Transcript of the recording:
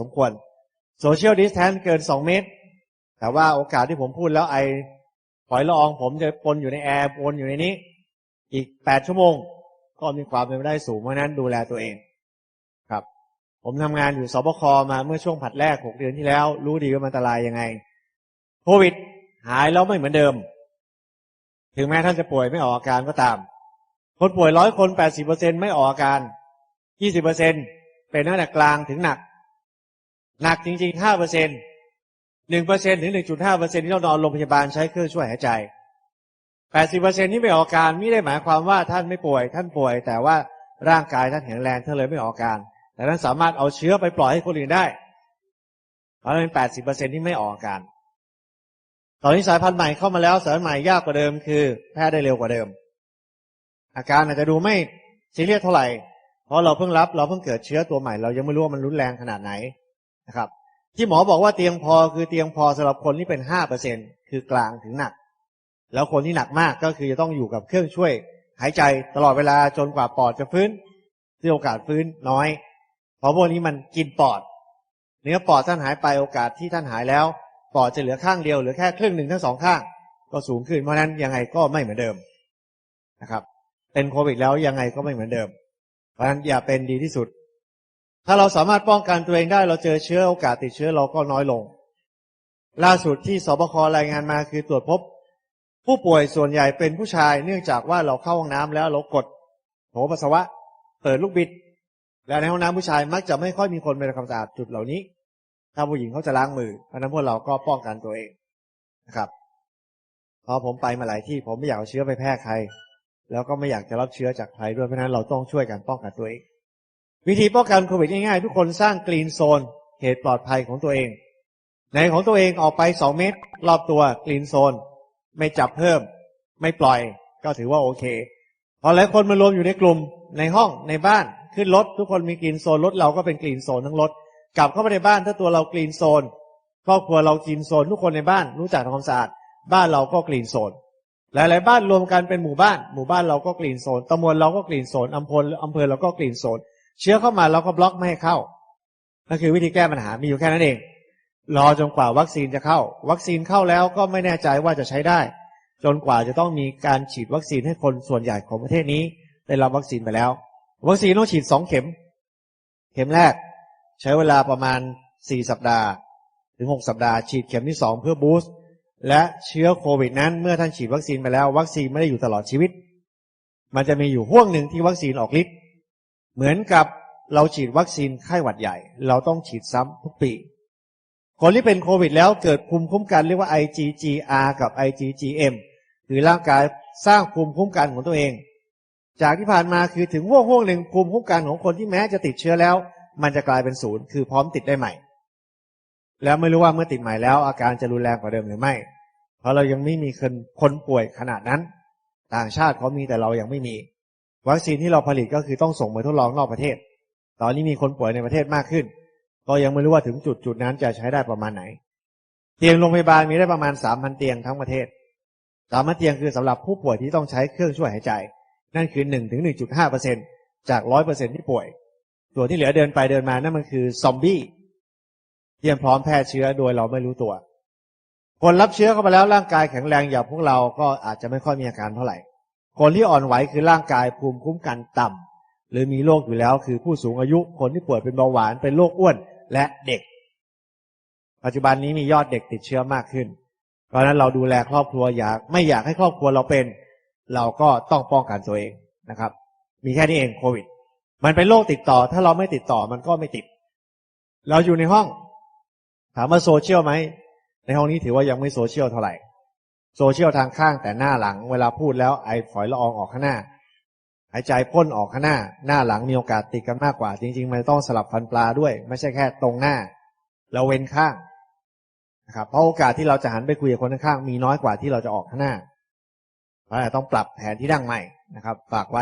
สมควรโซเชียลดิสแทนเกินสองเมตร แต่ว่าโอกาสที่ผมพูดแล้วไอฝอยละอองผมจะปนอยู่ในแอร์ปนอยู่ในนี้ อีกแปดชั่วโมง ก็มีความเป็นไปได้สูงเพราะนั้นดูแลตัวเองครับ ผมทำงานอยู่สบคมาเมื่อช่วงผัดแรกหกเดือนที่แล้ว รู้ดีว่ามันอันตรายยังไงโควิด หายแล้วไม่เหมือนเดิม ถึงแม้ท่านจะป่วยไม่ออกอาการก็ตาม คนป่วยร้อยคนแปดสิบเปอร์เซ็นไม่ออกอาการยี่สิบเปอร์เซ็นเป็นตั้งแต่กลางถึงหนัก หนักจริงๆห้าเปอร์เซ็นหนึ่งเปอร์เซ็นถึงหนึ่งจุดห้าเปอร์เซ็นที่เรานอนโรงพยาบาลใช้เครื่องช่วยหายใจแปดสิบเปอร์เซ็นที่ไม่ออกอาการไม่ได้หมายความว่าท่านไม่ป่วย ท่านป่วย แต่ว่าร่างกายท่านแข็งแรงท่านเลยไม่ออกอาการ แต่ท่านสามารถเอาเชื้อไปปล่อยให้คนอื่นได้ เพราะฉะนั้นแปดสิบเปอร์เซ็นที่ไม่ออกอาการ ตอนนี้สายพันธุ์ใหม่เข้ามาแล้วสายพันธุ์ใหม่ยากกว่าเดิมคือแพร่ได้เร็วกว่าเดิม อาการอาจจะดูไม่ซีเรียสเท่าไหร่ เพราะเราเพิ่งรับเราเพิ่งเกิดเชื้อตัวใหม่เรายังไม่รู้ว่ามันรุนแรงขนาดไหน นะครับ ที่หมอบอกว่าเตียงพอคือเตียงพอสำหรับคนที่เป็นห้าเปอร์เซ็นคือกลางถึงหนัก แล้วคนที่หนักมากก็คือจะต้องอยู่กับเครื่องช่วยหายใจตลอดเวลาจนกว่าปอดจะฟื้นที่โอกาสฟื้นน้อย เพราะพวกนี้มันกินปอด เนื้อปอดท่านหายไปโอกาสที่ท่านหายแล้ว ปอดจะเหลือข้างเดียวเหลือแค่ครึ่งหนึ่งทั้งสองข้าง ก็สูงขึ้นเพราะนั้นยังไงก็ไม่เหมือนเดิมนะครับ เป็นโควิดแล้วยังไงก็ไม่เหมือนเดิม เพราะนั้นอย่าเป็นดีที่สุด ถ้าเราสามารถป้องกันตัวเองได้เราเจอเชื้อโอกาสติดเชื้อเราก็น้อยลง ล่าสุดที่สบครายงานมาคือตรวจพบ ผู้ป่วยส่วนใหญ่เป็นผู้ชาย เนื่องจากว่าเราเข้าห้องน้ำแล้วเรากดโถปัสสาวะ เปิดลูกบิด และในห้องน้ำผู้ชายมักจะไม่ค่อยมีคนไปทำความสะอาดจุดเหล่านี้ ถ้าผู้หญิงเขาจะล้างมือเพราะนั้นพวกเราก็ป้องกันตัวเองนะครับพอผมไปมาหลายที่ผมไม่อยากเอาเชื้อไปแพร่ใคร แล้วก็ไม่อยากจะรับเชื้อจากใครด้วยเพราะนั้นเราต้องช่วยกันป้องกันตัวเอง วิธีป้องกันโควิดง่ายๆ ทุกคนสร้างกรีนโซนเขตปลอดภัยของตัวเอง ในของตัวเองออกไปสองเมตร รอบตัวกรีนโซน ไม่จับเพิ่ม ไม่ปล่อย ก็ถือว่าโอเค พอหลายคนมารวมอยู่ในกลุ่มในห้องในบ้านขึ้นรถทุกคนมีกรีนโซนรถเราก็เป็นกรีนโซนทั้งรถกลับเข้าไปในบ้านถ้าตัวเรากรีนโซนครอบครัวเรากรีนโซนทุกคนในบ้านรู้จักทำความสะอาดบ้านเราก็กรีนโซนหลาย ๆ บ้านรวมกันเป็นหมู่บ้าน หมู่บ้านเราก็กรีนโซนตำบลเราก็กรีนโซนอำเภออำเภอเราก็กรีนโซน เชื้อเข้ามาเราก็บล็อกไม่ให้เข้านั่นคือวิธีแก้ปัญหามีอยู่แค่นั้นเอง รอจนกว่าวัคซีนจะเข้า วัคซีนเข้าแล้วก็ไม่แน่ใจว่าจะใช้ได้ จนกว่าจะต้องมีการฉีดวัคซีนให้คนส่วนใหญ่ของประเทศนี้ ได้รับวัคซีนไปแล้ว วัคซีนต้องฉีดสองเข็ม เข็มแรก ใช้เวลาประมาณสี่สัปดาห์ ถึงหกสัปดาห์ฉีดเข็มที่สองเพื่อบูสต์และเชื้อโควิดนั้นเมื่อท่านฉีดวัคซีนไปแล้ว วัคซีนไม่ได้อยู่ตลอดชีวิต มันจะมีอยู่ห่วงหนึ่งที่วัคซีนออกฤทธิ์ เหมือนกับเราฉีดวัคซีนไข้หวัดใหญ่ เราต้องฉีดซ้ำทุกปี คนที่เป็นโควิดแล้วเกิดภูมิคุ้มกันเรียกว่า IgGR กับ IgGM คือร่างกายสร้างภูมิคุ้มกันของตัวเอง จากที่ผ่านมาคือถึงห่วงห่วงหนึ่งภูมิคุ้มกันของคนที่แม้จะติดเชื้อแล้ว มันจะกลายเป็นศูนย์คือพร้อมติดได้ใหม่ แล้วไม่รู้ว่าเมื่อติดใหม่แล้ว อาการจะรุนแรงกว่าเดิมหรือไม่ เพราะเรายังไม่มีคนคนป่วยขนาดนั้น ต่างชาติเขามีแต่เรายังไม่มี วัคซีนที่เราผลิตก็คือต้องส่งไปทดลองนอกประเทศ ตอนนี้มีคนป่วยในประเทศมากขึ้น ก็ยังไม่รู้ว่าถึงจุดจุดนั้นจะใช้ได้ประมาณไหน เตียงโรงพยาบาลมีได้ประมาณสามพันเตียงทั้งประเทศสามพันเตียงคือสำหรับผู้ป่วยที่ต้องใช้เครื่องช่วยหายใจ นั่นคือหนึ่งถึงหนึ่งจุดห้าเปอร์เซ็นจากร้อยเปอร์เซ็นที่ป่วย ส่วนที่เหลือเดินไปเดินมานั่นมันคือซอมบี้เตรียมพร้อมแพร่เชื้อโดยเราไม่รู้ตัวคนรับเชื้อเข้ามาแล้วร่างกายแข็งแรงอย่างพวกเราก็อาจจะไม่ค่อยมีอาการเท่าไหร่ คนที่อ่อนไหวคือร่างกายภูมิคุ้มกันต่ำหรือมีโรคอยู่แล้วคือผู้สูงอายุคนที่ป่วยเป็นเบาหวานเป็นโรคอ้วนและเด็ก ปัจจุบันนี้มียอดเด็กติดเชื้อมากขึ้น เพราะฉะนั้นเราดูแลครอบครัวอยากไม่อยากให้ครอบครัวเราเป็น เราก็ต้องป้องกันตัวเองนะครับ มีแค่นี้เองโควิด มันเป็นโรคติดต่อ ถ้าเราไม่ติดต่อมันก็ไม่ติด เราอยู่ในห้อง ถามว่าโซเชียลไหมในห้องนี้ถือว่ายังไม่โซเชียลเท่าไหร่ โซเชียลทางข้างแต่หน้าหลัง เวลาพูดแล้วไอฝอยละอองออกข้างหน้า หายใจพ่นออกข้างหน้า หน้าหลังมีโอกาสติดกันมากกว่า จริง ๆ มันต้องสลับฟันปลาด้วย ไม่ใช่แค่ตรงหน้า เราเว้นข้างนะครับเพราะโอกาสที่เราจะหันไปคุยกับคนข้างๆมีน้อยกว่าที่เราจะออกข้างหน้าเพราะฉะนั้นต้องปรับแผนที่ดั่งใหม่นะครับ ฝากไว้